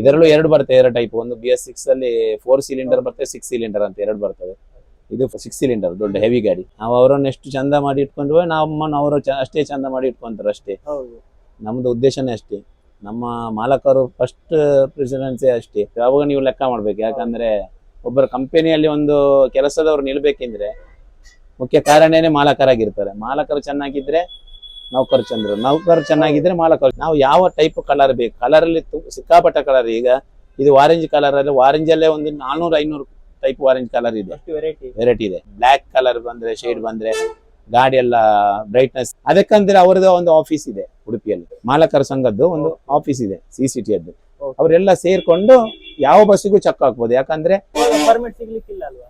ಇದರಲ್ಲೂ ಎರಡು ಬರುತ್ತೆ ಎರಡು ಟೈಪ್ ಒಂದು ಬಿ ಎಸ್ ಸಿಕ್ಸ್ ಅಲ್ಲಿ ಫೋರ್ ಸಿಲಿಂಡರ್ ಬರುತ್ತೆ ಸಿಕ್ಸ್ ಸಿಲಿಂಡರ್ ಅಂತ ಎರಡು ಬರ್ತದೆ. ಇದು ಸಿಕ್ಸ್ ಸಿಲಿಂಡರ್ ದೊಡ್ಡ ಹೆವಿ ಗಾಡಿ. ನಾವು ಅವರನ್ನು ಎಷ್ಟು ಚಂದ ಮಾಡಿ ಇಟ್ಕೊಂಡ್ರೆ ನಮ್ಮನ್ನು ಅವರು ಅಷ್ಟೇ ಚಂದ ಮಾಡಿ ಇಟ್ಕೊಂತಾರೆ ಅಷ್ಟೇ. ನಮ್ದು ಉದ್ದೇಶನೇ ಅಷ್ಟೇ. ನಮ್ಮ ಮಾಲಕರು ಫಸ್ಟ್ ಪ್ರೆಸಿಡೆನ್ಸಿ ಅಷ್ಟೇ. ಯಾವಾಗ ನೀವು ಲೆಕ್ಕ ಮಾಡ್ಬೇಕು. ಯಾಕಂದ್ರೆ ಒಬ್ಬರ ಕಂಪನಿಯಲ್ಲಿ ಒಂದು ಕೆಲಸದವ್ರು ನಿಲ್ಬೇಕೆಂದ್ರೆ ಮುಖ್ಯ ಕಾರಣನೇ ಮಾಲಕರಾಗಿರ್ತಾರೆ. ಮಾಲಕರು ಚೆನ್ನಾಗಿದ್ರೆ ನೌಕರು ಚಂದ್ರ. ನೌಕರ್ ಚೆನ್ನಾಗಿದ್ರೆ ಮಾಲಕರು ನಾವು ಯಾವ ಟೈಪ್ ಕಲರ್ ಬೇಕು? ಕಲರ್ ಅಲ್ಲಿ ಸಿಕ್ಕಾಪಟ್ಟ ಕಲರ್ ಈಗ ಇದು ಆರೆಂಜ್ ಕಲರ್ ಅಲ್ಲಿ ಆರೆಂಜ್ ಅಲ್ಲೇ ಒಂದು ನಾನೂರು ಐನೂರು ಟೈಪ್ ಆರೆಂಜ್ ಕಲರ್ ಇದೆ. ವೆರೈಟಿ ಇದೆ. ಬ್ಲಾಕ್ ಕಲರ್ ಬಂದ್ರೆ ಶೇಡ್ ಬಂದ್ರೆ ಗಾಡಿ ಎಲ್ಲ ಬ್ರೈಟ್ನೆಸ್ ಅದಕ್ಕಂದ್ರೆ ಅವರದ್ದು ಒಂದು ಆಫೀಸ್ ಇದೆ ಉಡುಪಿಯಲ್ಲಿ. ಮಾಲಕರ ಸಂಘದ್ದು ಒಂದು ಆಫೀಸ್ ಇದೆ ಸಿ ಸಿ ಟಿ ಅದ್ದು ಅವರೆಲ್ಲ ಸೇರ್ಕೊಂಡು ಯಾವ ಬಸ್ಸಿಗೂ ಚೆಕ್ ಹಾಕ್ಬೋದು. ಯಾಕಂದ್ರೆ ಪರ್ಮಿಟ್ ಸಿಗ್ಲಿಕ್ಕಿಲ್ಲ ಅಲ್ವಾ?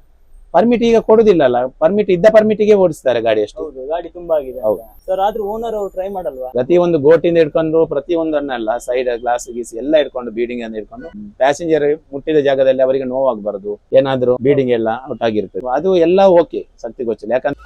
ಪರ್ಮಿಟ್ ಈಗ ಕೊಡುದಿಲ್ಲ ಅಲ್ಲ ಪರ್ಮಿಟ್ ಇದ್ದ ಪರ್ಮಿಟಿಗೆ ಓಡಿಸ್ತಾರೆ ಗಾಡಿ ಅಷ್ಟು. ಹೌದು ಗಾಡಿ ತುಂಬಾ ಆಗಿದೆ ಹೌದು. ಸರ್ ಆದ್ರೂ ಓನರ್ ಅವ್ರು ಟ್ರೈ ಮಾಡಲ್ವಾ? ಪ್ರತಿಯೊಂದು ಗೋಟಿಂದ ಹಿಡ್ಕೊಂಡು ಪ್ರತಿಯೊಂದನ್ನೆಲ್ಲ ಸೈಡ್ ಗ್ಲಾಸ್ ಗೀಸ್ ಎಲ್ಲ ಇಟ್ಕೊಂಡು ಬೀಡಿಂಗ್ ಅನ್ನು ಹಿಡ್ಕೊಂಡು ಪ್ಯಾಸೆಂಜರ್ ಮುಟ್ಟಿದ ಜಾಗದಲ್ಲಿ ಅವರಿಗೆ ನೋವಾಗಬಾರದು. ಏನಾದ್ರೂ ಬೀಡಿಂಗ್ ಎಲ್ಲ ಔಟ್ ಆಗಿರ್ತದೆ. ಅದು ಎಲ್ಲ ಓಕೆ ಶಕ್ತಿ ಗೊತ್ತಿಲ್ಲ. ಯಾಕಂದ್ರೆ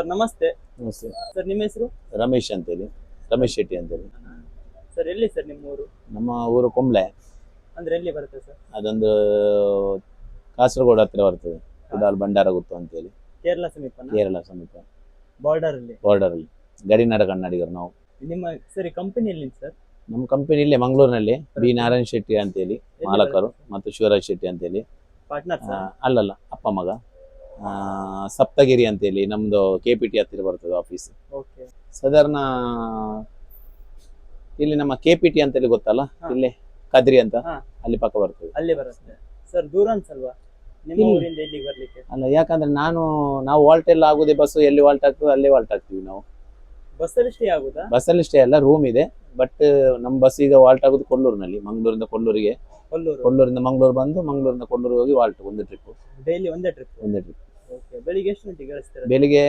ಸರ್ ನಮಸ್ತೆ. ನಮಸ್ತೆ. ಸರ್ ನಿಮ್ಮ ಹೆಸರು? ರಮೇಶ್ ಅಂತೇಳಿ. ರಮೇಶ್ ಶೆಟ್ಟಿ ಅಂತೇಳಿ. ಸರ್ ಎಲ್ಲಿ ಸರ್ ನಿಮ್ಮ ಊರು? ನಮ್ಮ ಊರು ಕೊಂಬ್ಳೆ. ಅಂದ್ರೆ ಎಲ್ಲಿ ಬರುತ್ತೆ ಸರ್? ಅದೊಂದು ಕಾಸರಗೋಡ್ ಹತ್ರ ಬರ್ತದೆ. ಕುಡಾಲ್ ಅಂತ ಅಂತೇಳಿ. ಕೇರಳ ಸಮೀಪ ಕೇರಳ ಸಮೀಪ. ಬಾರ್ಡರ್ ಅಲ್ಲಿ ಬಾರ್ಡರ್ ಅಲ್ಲಿ ಗಡಿನಾಡ ಕನ್ನಡಿಗರು ನಾವು. ನಿಮ್ಮ ಸರಿ ಕಂಪನಿ ಎಲ್ಲಿ ಸರ್? ನಮ್ಮ ಕಂಪನಿ ಇಲ್ಲೇ ಮಂಗಳೂರಿನಲ್ಲಿ. ಬಿ. ನಾರಾಯಣ್ ಶೆಟ್ಟಿ ಅಂತೇಳಿ. ಹೇಳಿ ಮಾಲಕರು ಮತ್ತು ಶಿವರಾಜ್ ಶೆಟ್ಟಿ ಅಂತೇಳಿ. ಪಾರ್ಟ್ನರ್ ಅಲ್ಲಲ್ಲ ಅಪ್ಪ ಮಗ. ಸಪ್ತಗಿರಿ ಅಂತೇಳಿ ನಮ್ದು ಕೆ ಪಿ ಟಿ ಹತ್ತಿರ ಬರ್ತದೆ ಆಫೀಸ್ ಓಕೆ ಸಾಧಾರಣ ಇಲ್ಲಿ ನಮ್ಮ ಕೆ ಪಿ ಟಿ ಅಂತೇಳಿ ಗೊತ್ತಲ್ಲ. ಇಲ್ಲಿ ಕದ್ರಿ ಅಂತ. ಅಲ್ಲಿ ಪಕ್ಕ ಬರ್ತದೆ. ಅಲ್ಲಿ ಬರುತ್ತೆ. ಸರ್ ದೂರ ಅನ್ಸಲ್ವಾ ನಿಮ್ಮ ಊರಿಂದ ಇಲ್ಲಿಗೆ ಬರ್ಲಿಕ್ಕೆ? ಅಲ್ಲ ಯಾಕಂದ್ರೆ ನಾನು ನಾವು ವಾಲ್ಟ್ ಎಲ್ಲ ಆಗುದೇ ಬಸ್ ಎಲ್ಲಿ ವಾಲ್ಟ್ ಆಗ್ತದೆ ಅಲ್ಲೇ ವಾಲ್ಟ್ ಆಗ್ತೀವಿ ನಾವು. ಬಸ್ಸಲ್ಲಿ ಸ್ಟೇ ಆಗುದಾ? ಬಸ್ಸಲ್ಲಿ ಸ್ಟೇ ಅಲ್ಲ ರೂಮ್ ಇದೆ. ಬಟ್ ನಮ್ಮ ಬಸ್ ಈಗ ವಾಲ್ಟ್ ಆಗುದು ಕೊಲ್ಲೂರಿನಲ್ಲಿ ಮಂಗಳೂರಿಂದ ಕೊಲ್ಲೂರಿಗೆ ಕೊಲ್ಲೂರು ಕೊಲ್ಲೂರಿಂದ ಮಂಗಳೂರು ಬಂದು ಮಂಗಳೂರಿಂದ ಕೊಲ್ಲೂರು ಹೋಗಿ ವಾಲ್ಟ್ ಒಂದು ಟ್ರಿಪ್ ಡೈಲಿ ಒಂದೇ ಟ್ರಿಪ್ ಒಂದೇ ಟ್ರಿಪ್ ಬೆಳಿಗ್ಗೆ ಎಷ್ಟು ಗಂಟೆಗೆ ಇಳಿಸ್ತೀರಾ ಬೆಳಿಗ್ಗೆ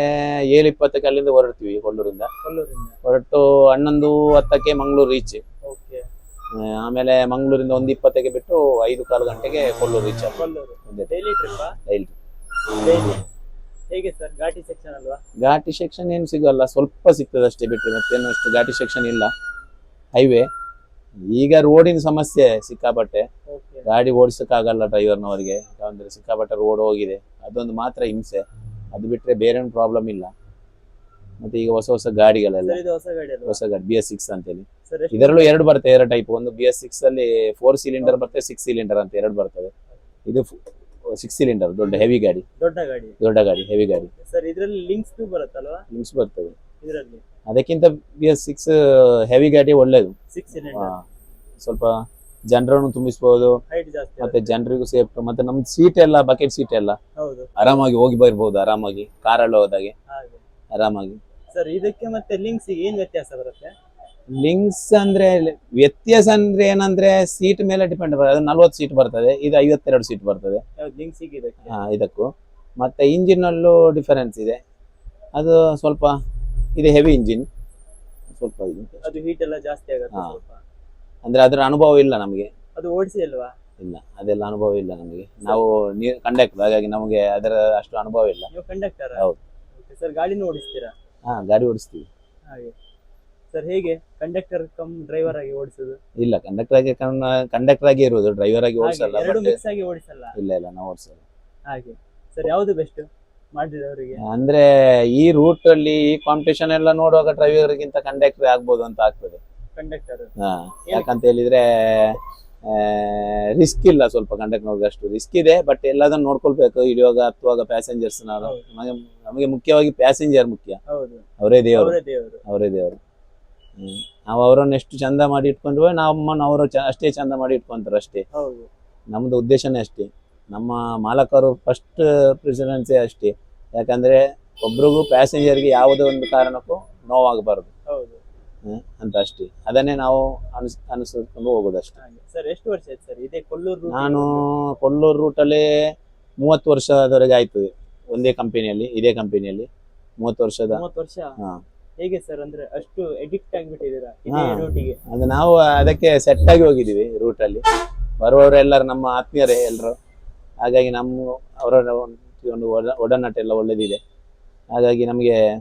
ಏಳು ಇಪ್ಪತ್ತಕ್ಕೆ ಅಲ್ಲಿಂದ ಹೊರಡ್ತೀವಿ ಕೊಲ್ಲೂರಿಂದ ಕೊಲ್ಲೂರಿಂದ ಹೊರಟು ಹನ್ನೊಂದು ಹತ್ತಕ್ಕೆ ಮಂಗಳೂರು ರೀಚ್ ಓಕೆ. ಆಮೇಲೆ ಮಂಗಳೂರಿಂದ ಒಂದು ಇಪ್ಪತ್ತಕ್ಕೆ ಬಿಟ್ಟು ಐದು ಕಾಲು ಗಂಟೆಗೆ ಕೊಲ್ಲೂರು ರೀಚ್ ಕೊಲ್ಲೂರು ಒಂದೇ ಡೈಲಿ ಟ್ರಿಪ್ಪಾ ಡೈಲಿ ಡೈಲಿ ಹೇಗೆ ಸರ್ ಘಾಟಿ ಸೆಕ್ಷನ್ ಅಲ್ವಾ? ಘಾಟಿ ಸೆಕ್ಷನ್ ಏನು ಸಿಗಲ್ಲ ಸ್ವಲ್ಪ ಸಿಗ್ತದೆ ಅಷ್ಟೇ ಬಿಟ್ಟರೆ ಮತ್ತೇನು ಅಷ್ಟು ಘಾಟಿ ಸೆಕ್ಷನ್ ಇಲ್ಲ. ಹೈವೇ ಈಗ ರೋಡಿನ ಸಮಸ್ಯೆ ಸಿಕ್ಕಾಪಟ್ಟೆ. ಗಾಡಿ ಓಡಿಸಕ್ಕಾಗಲ್ಲ ಡ್ರೈವರ್ನವರಿಗೆ. ಯಾಕಂದ್ರೆ ಸಿಕ್ಕಾಪಟ್ಟೆ ರೋಡ್ ಹೋಗಿದೆ. ಅದೊಂದು ಮಾತ್ರ ಹಿಂಸೆ. ಅದು ಬಿಟ್ರೆ ಬೇರೆ ಪ್ರಾಬ್ಲಮ್ ಇಲ್ಲ. ಮತ್ತೆ ಈಗ ಹೊಸ ಹೊಸ ಗಾಡಿಗಳೆಲ್ಲ. ಹೊಸ ಗಾಡಿ ಬಿ ಎಸ್ ಸಿಕ್ಸ್ ಅಂತೇಳಿ. ಇದರಲ್ಲೂ ಎರಡು ಬರ್ತವೆ ಎರಡು ಟೈಪ್ ಒಂದು ಬಿ ಎಸ್ ಸಿಕ್ಸ್ ಅಲ್ಲಿ ಫೋರ್ ಸಿಲಿಂಡರ್ ಬರ್ತದೆ ಸಿಕ್ಸ್ ಸಿಲಿಂಡರ್ ಅಂತ ಎರಡು ಬರ್ತದೆ. ಇದು ಸಿಕ್ಸ್ ಸಿಲಿಂಡರ್ ದೊಡ್ಡ ಹೆವಿ ಗಾಡಿ. ದೊಡ್ಡ ಗಾಡಿ. ದೊಡ್ಡ ಗಾಡಿ ಹೆವಿ ಗಾಡಿ. ಸರ್ ಇದರಲ್ಲಿ ಲಿಂಕ್ಸ್ ಬರುತ್ತಲ್ವಾ? ಲಿಂಕ್ಸ್ ಬರ್ತದೆ. ಇದರಲ್ಲಿ. ಅದಕ್ಕಿಂತ ಬಿ ಎಸ್ ಸಿಕ್ಸ್ ಹೆವಿ ಗಾಡಿ ಒಳ್ಳೇದು. ಸ್ವಲ್ಪ ಜನರನ್ನು ತುಂಬಿಸಬಹುದು ಮತ್ತೆ. ಜನರಿಗೂ ಸೇಫ್ಟ್ ಮತ್ತೆ ನಮ್ ಸೀಟ್ ಎಲ್ಲ ಬಕೆಟ್ ಸೀಟ್ ಎಲ್ಲ. ಆರಾಮಾಗಿ ಹೋಗಿ ಬರ್ಬಹುದು ಆರಾಮಾಗಿ. ಕಾರಲ್ಲಿ ಹೋದಾಗೆ. ಆರಾಮಾಗಿ. ಸರ್ ಇದಕ್ಕೆ ಮತ್ತೆ ಲಿಂಕ್ಸ್ ಏನ್ ವ್ಯತ್ಯಾಸ ಬರುತ್ತೆ? ಲಿಂಕ್ಸ್ ಅಂದ್ರೆ ವ್ಯತ್ಯಾಸ ಅಂದ್ರೆ ಏನಂದ್ರೆ ಸೀಟ್ ಮೇಲೆ ಡಿಪೆಂಡ್ ಬರ್ತದೆ ಅದು ನಲ್ವತ್ತು ಸೀಟ್ ಬರ್ತದೆ ಇದು ಐವತ್ತೆರಡು ಸೀಟ್ ಬರ್ತದೆ. ಇದಕ್ಕೂ. ಮತ್ತೆ ಇಂಜಿನ್ ಅಲ್ಲೂ ಡಿಫರೆನ್ಸ್ ಇದೆ. ಅದು ಸ್ವಲ್ಪ ಇದು ಹೆವಿ ಇಂಜಿನ್ ಸ್ವಲ್ಪ ಅದು ಹೀಟ್ ಎಲ್ಲ ಜಾಸ್ತಿ ಆಗುತ್ತೆ ಸ್ವಲ್ಪ. ಅಂದ್ರೆ ಅದರ ಅನುಭವ ಇಲ್ಲ ನಮಗೆ. ಅದು ಓಡಿಸಿ ಅಲ್ವಾ? ಇಲ್ಲ ಅದೆಲ್ಲ ಅನುಭವ ಇಲ್ಲ ನಮಗೆ. ನಾವು ಕಂಡಕ್ಟರ್ ಹಾಗಾಗಿ ನಮಗೆ ಅದರ ಅಷ್ಟು ಅನುಭವ ಇಲ್ಲ. ನೀವು ಕಂಡಕ್ಟರ್ ಹೌದು. ಸರ್ ಗಾಡಿನೂ ಓಡಿಸ್ತೀರಾ? ಹಾ ಗಾಡಿ ಓಡಿಸ್ತೀವಿ. ಹಾಗೆ. ಸರ್ ಹೇಗೆ? ಕಂಡಕ್ಟರ್ ಕಮ್ ಡ್ರೈವರ್ ಆಗಿ ಓಡಿಸೋದು? ಇಲ್ಲ ಕಂಡಕ್ಟರ್ ಆಗಿ ಕಂಡಕ್ಟರ್ ಆಗಿ ಇರುವುದು ಡ್ರೈವರ್ ಆಗಿ ಓಡಿಸಲ್ಲ ಎರಡು ಮಿಕ್ಸ್ ಆಗಿ ಓಡಿಸಲ್ಲ? ಇಲ್ಲ ಇಲ್ಲ ನಾವು ಓಡಿಸಲ್ಲ. ಹಾಗೆ. ಸರ್ ಯಾವ್ದು ಬೆಸ್ಟ್ ಮಾಡಿದವರಿಗೆ. ಅಂದ್ರೆ ಈ ರೂಟ್ ಅಲ್ಲಿ ಈ ಕಾಂಪಿಟೇಷನ್ ಎಲ್ಲ ನೋಡುವಾಗ ಡ್ರೈವರ್ ಗಿಂತ ಕಂಡಕ್ಟರ್ ಆಗ್ಬೋದು ಅಂತ ಆಗ್ತದೆ. ಕಂಡಕ್ಟರ್ ಹಾ ಯಾಕಂತ ಹೇಳಿದ್ರೆ ರಿಸ್ಕ್ ಇಲ್ಲ ಸ್ವಲ್ಪ ಕಂಡಕ್ಟರ್ ಅಷ್ಟು. ರಿಸ್ಕ್ ಇದೆ ಬಟ್ ಎಲ್ಲದನ್ನು ನೋಡ್ಕೊಳ್ಬೇಕು. ಇಳಿಯುವಾಗ ಹತ್ತುವಾಗ ಪ್ಯಾಸೆಂಜರ್ಸ್. ನಮಗೆ ನಮಗೆ ಮುಖ್ಯವಾಗಿ ಪ್ಯಾಸೆಂಜರ್ ಮುಖ್ಯ. ಅವರೇ ದೇವರು. ಅವರೇ ದೇವರು. ನಾವು ಅವರನ್ನು ಎಷ್ಟು ಚಂದ ಮಾಡಿ ಇಟ್ಕೊಂಡ್ರೆ ನಮ್ಮನ್ನು ಅವರು ಅಷ್ಟೇ ಚಂದ ಮಾಡಿ ಇಟ್ಕೊಂತಾರೆ ಅಷ್ಟೇ. ನಮ್ದು ಉದ್ದೇಶನೇ ಅಷ್ಟೇ. ನಮ್ಮ ಮಾಲಕರು ಫಸ್ಟ್ ಪ್ರಿಫರೆನ್ಸೇ ಅಷ್ಟೇ. ಯಾಕಂದ್ರೆ ಒಬ್ರಿಗೂ ಪ್ಯಾಸೆಂಜರ್ಗೆ ಯಾವುದೇ ಒಂದು ಕಾರಣಕ್ಕೂ ನೋವಾಗಬಾರದು. ಹೌದು. ಅಂತ ಅಷ್ಟೇ. ಅದನ್ನೇ ನಾವು ಅನಿಸ್ ಅನಿಸ್ಕೊಂಡು ಹೋಗೋದು ಅಷ್ಟೇ ಸರ್ ಎಷ್ಟು ವರ್ಷ ಆಯ್ತು ಸರ್? ಇದೇ ಕೊಲ್ಲೂರು ನಾನು ಕೊಲ್ಲೂರು ರೂಟಲ್ಲಿ ಮೂವತ್ತು ವರ್ಷದವರೆಗೆ ಆಯ್ತು ಒಂದೇ ಕಂಪನಿಯಲ್ಲಿ ಇದೇ ಕಂಪನಿಯಲ್ಲಿ ಮೂವತ್ತು ವರ್ಷದ. ಮೂವತ್ತು ವರ್ಷ? ಹಾ. ಹೇಗೆ ಸರ್ ಅಂದ್ರೆ ಅಷ್ಟು ಎಡಿಕ್ಟ್ ಆಗಿಬಿಟ್ಟಿದ್ದೀರಾ ರೂಟಿಗೆ ಅದು ನಾವು ಅದಕ್ಕೆ ಸೆಟ್ ಆಗಿ ಹೋಗಿದ್ದೀವಿ ರೂಟಲ್ಲಿ ಬರುವವರೆಲ್ಲರೂ ನಮ್ಮ ಆತ್ಮೀಯರೇ ಎಲ್ಲರೂ. ಹಾಗಾಗಿ ನಮ್ಮ ಅವರ ಒಂದು ಒಡ- ಒಡನಾಟ ಎಲ್ಲ ಒಳ್ಳೆದಿದೆ. ಹಾಗಾಗಿ ನಮಗೆ